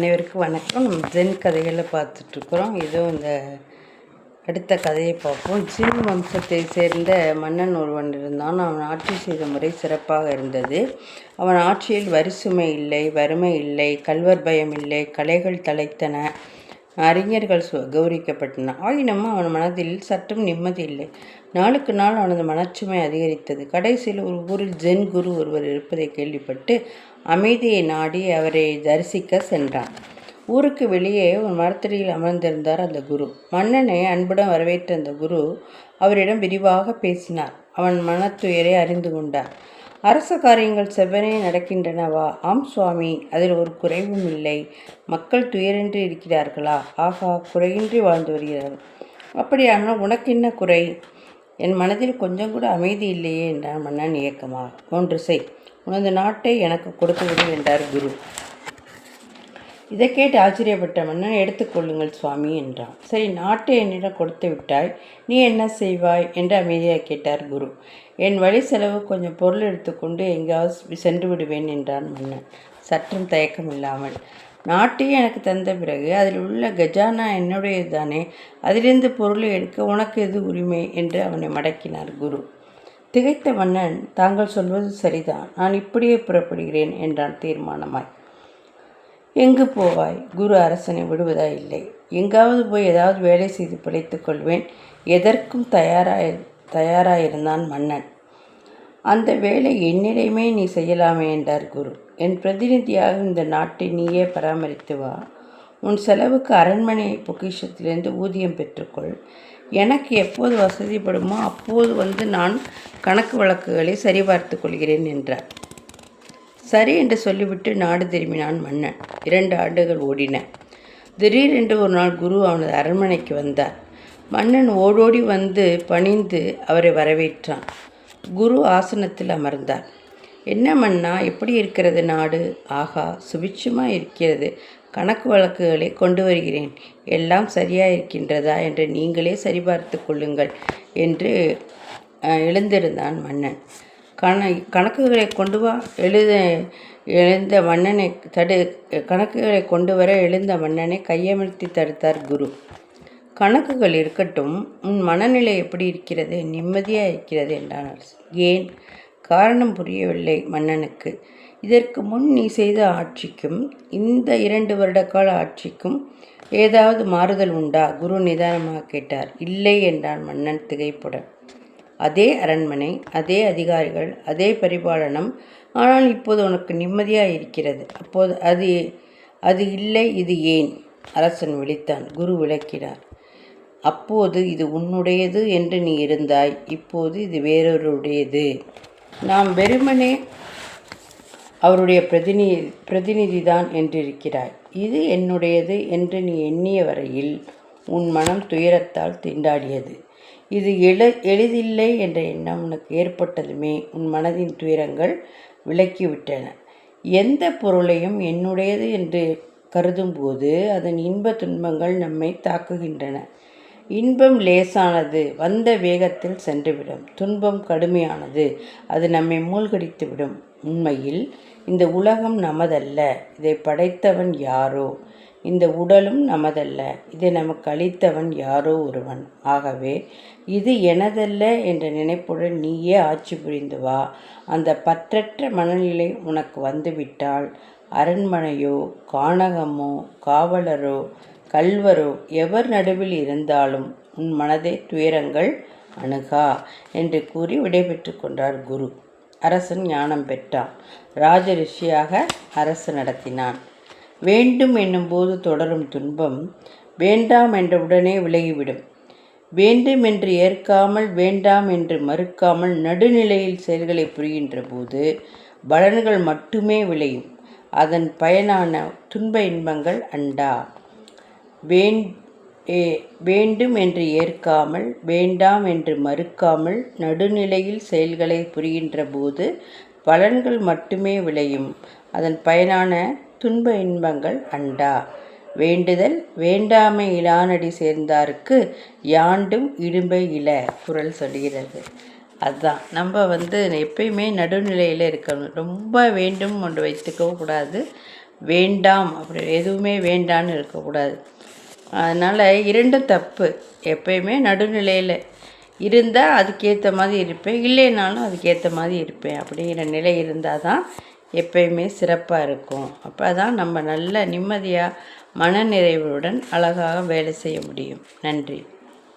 அனைவருக்கும் வணக்கம். நம்ம ஜென் கதைகளை பார்த்துட்ருக்குறோம். இதுவும் இந்த அடுத்த கதையை பார்ப்போம். ஜின் வம்சத்தை சேர்ந்த மன்னன் ஒருவன் இருந்தான். அவன் ஆட்சி செய்த முறை சிறப்பாக இருந்தது. அவன் ஆட்சியில் வரிசுமை இல்லை வறுமை இல்லை கல்வர் பயம் இல்லை கலைகள் தலைத்தன அறிஞர்கள் சு கௌரிக்கப்பட்டன ஆயினும் அவன் மனதில் சற்றும் நிம்மதி இல்லை. நாளுக்கு நாள் அவனது மனச்சுமை அதிகரித்தது. கடைசியில் ஒரு ஊரில் ஜென் குரு ஒருவர் இருப்பதை கேள்விப்பட்டு அமைதியை நாடி அவரை தரிசிக்க சென்றான். ஊருக்கு வெளியே ஒரு மரத்தடியில் அமர்ந்திருந்தார் அந்த குரு. மன்னனை அன்புடன் வரவேற்ற அந்த குரு அவரிடம் விரிவாக பேசினார். அவன் மனத்துயரை அறிந்து கொண்டார். அரச காரியங்கள் செவ்வனே நடக்கின்றனவா? ஆம் சுவாமி. அதில் ஒரு குறைவும் இல்லை. மக்கள் துயரின்றி இருக்கிறார்களா? ஆகா குறையின்றி வாழ்ந்து வருகிறார்கள் அப்படியானால் உனக்கு என்ன குறை? என் மனதில் கொஞ்சம் கூட அமைதி இல்லையே என்றான் மன்னன் இயக்கமாக ஒன்று செய். உனது நாட்டை எனக்கு கொடுத்து விடு என்றார் குரு. இதை கேட்டு ஆச்சரியப்பட்ட மன்னன் எடுத்துக்கொள்ளுங்கள் சுவாமி என்றான். சரி நாட்டை என்னிடம் கொடுத்து விட்டாய் நீ என்ன செய்வாய்? என்று அமைதியாக கேட்டார் குரு. என் வழி செலவு கொஞ்சம் பொருள் எடுத்துக்கொண்டு எங்காவது சென்று விடுவேன் என்றான் மன்னன். சற்றும் தயக்கம் இல்லாமல். நாட்டை எனக்கு தந்த பிறகு அதில் உள்ள கஜானா என்னுடையதுதானே? அதிலிருந்து பொருளை எடுக்க உனக்கு எது உரிமை? என்று அவனை மடக்கினார் குரு. திகைத்த மன்னன் தாங்கள் சொல்வது சரிதான். நான் இப்படியே புறப்படுகிறேன் என்றான் தீர்மானமாய். எங்கு போவாய்? குரு அரசனை விடுவதா இல்லை. எங்காவது போய் ஏதாவது வேலை செய்து பிழைத்துக் கொள்வேன். எதற்கும் தயாராய் தயாராயிருந்தான் மன்னன். அந்த வேலை என்னிடையுமே நீ செய்யலாமே என்றார் குரு. என் பிரதிநிதியாக இந்த நாட்டை நீயே பராமரித்து வா. உன் செலவுக்கு அரண்மனை பொக்கிஷத்திலிருந்து ஊதியம் பெற்றுக்கொள். எனக்கு எப்போது வசதிப்படுமோ அப்போது வந்து நான் கணக்கு வழக்குகளை சரிபார்த்து கொள்கிறேன் என்றார். சரி என்று சொல்லிவிட்டு நாடு திரும்பினான் மன்னன். இரண்டு ஆண்டுகள் ஓடின. திடீரென்று ஒரு நாள் குரு அவனது அரண்மனைக்கு வந்தார். மன்னன் ஓடோடி வந்து பணிந்து அவரை வரவேற்றான். குரு ஆசனத்தில் அமர்ந்தார். என்ன மன்னா எப்படி இருக்கிறது நாடு? ஆகா சுபிட்சமாக இருக்கிறது. கணக்கு வழக்குகளை கொண்டு வருகிறேன். எல்லாம் சரியாக இருக்கின்றதா என்று நீங்களே சரிபார்த்து கொள்ளுங்கள் என்று எழுந்திருந்தான் மன்னன். கண கணக்குகளை கொண்டு வா எழுத எழுந்த மன்னனை தடு கணக்குகளை கொண்டு வர எழுந்த மன்னனை கையமர்த்தி தடுத்தார் குரு. கணக்குகள் இருக்கட்டும் உன் மனநிலை எப்படி இருக்கிறது நிம்மதியாக இருக்கிறது என்றான் ஏன்? காரணம் புரியவில்லை மன்னனுக்கு. இதற்கு முன் நீ செய்த ஆட்சிக்கும் இந்த இரண்டு வருட கால ஆட்சிக்கும் ஏதாவது மாறுதல் உண்டா? குரு நிதானமாக கேட்டார். இல்லை என்றான் மன்னன் திகைப்புடன். அதே அரண்மனை அதே அதிகாரிகள் அதே பரிபாலனம். ஆனால் இப்போது உனக்கு நிம்மதியாக இருக்கிறது. அப்போது அது அது இல்லை இது ஏன்? அரசன் விழித்தான். குரு விளக்கினார். அப்போது இது உன்னுடையது என்று நீ இருந்தாய். இப்போது இது வேறொருடையது. நாம் வெறுமனே அவருடைய பிரதிநி பிரதிநிதி தான் என்றிருக்கிறாய். இது என்னுடையது என்று நீ எண்ணிய வரையில் உன் மனம் துயரத்தால் திண்டாடியது. இது எள எளிதில்லை என்ற எண்ணம் உனக்கு ஏற்பட்டதுமே. உன் மனதின் துயரங்கள் விலக்கிவிட்டன. எந்த பொருளையும் என்னுடையது என்று கருதும்போது அதன் இன்ப துன்பங்கள் நம்மை தாக்குகின்றன. இன்பம் லேசானது வந்த வேகத்தில் சென்றுவிடும். துன்பம் கடுமையானது அது நம்மை மூழ்கடித்துவிடும். உண்மையில் இந்த உலகம் நமதல்ல. இதை படைத்தவன் யாரோ? இந்த உடலும் நமதல்ல. இதை நமக்கு அளித்தவன் யாரோ ஒருவன். ஆகவே இது எனதல்ல என்ற நினைப்புடன் நீயே ஆட்சி புரிந்து வா. அந்த பற்றற்ற மனநிலை உனக்கு வந்துவிட்டால் அரண்மனையோ கானகமோ காவலரோ கல்வரோ எவர் நடுவில் இருந்தாலும் உன் மனதை துயரங்கள் அணுகா என்று கூறி விடைபெற்று கொண்டார் குரு. அரசன் ஞானம் பெற்றான். ராஜரிஷியாக அரசு நடத்தினான். வேண்டும் என்னும்போது தொடரும் துன்பம் வேண்டாம் என்ற உடனே விலகிவிடும். வேண்டும் என்று ஏற்காமல் வேண்டாம் என்று மறுக்காமல் நடுநிலையில் செயல்களை புரிகின்ற போது பலன்கள் மட்டுமே விளையும். அதன் பயனான துன்ப இன்பங்கள் அண்டா. வேண்டும் என்று ஏற்காமல் வேண்டாம் என்று மறுக்காமல் நடுநிலையில் செயல்களை புரிகின்ற போது பலன்கள் மட்டுமே விளையும். அதன் பயனான துன்ப இன்பங்கள் அண்டா. வேண்டுதல் வேண்டாமை இலானடி சேர்ந்தாருக்கு யாண்டும் இடும்பை இல குரல் சொல்கிறது. அதுதான் நம்ம வந்து எப்பயுமே நடுநிலையில் இருக்கணும். ரொம்ப வேண்டும் ஒன்று வைத்துக்கவும் கூடாது. வேண்டாம் அப்படி எதுவுமே வேண்டான்னு இருக்கக்கூடாது அதனால் இரண்டும் தப்பு. எப்பயுமே நடுநிலையில் இருந்தால் அதுக்கேற்ற மாதிரி இருப்பேன். இல்லைனாலும் அதுக்கேற்ற மாதிரி இருப்பேன். அப்படிங்கிற நிலை இருந்தால் தான் எப்பயுமே சிறப்பாக இருக்கும். அப்போ தான் நம்ம நல்ல நிம்மதியாக மனநிறைவுடன் அழகாக வேலை செய்ய முடியும். நன்றி.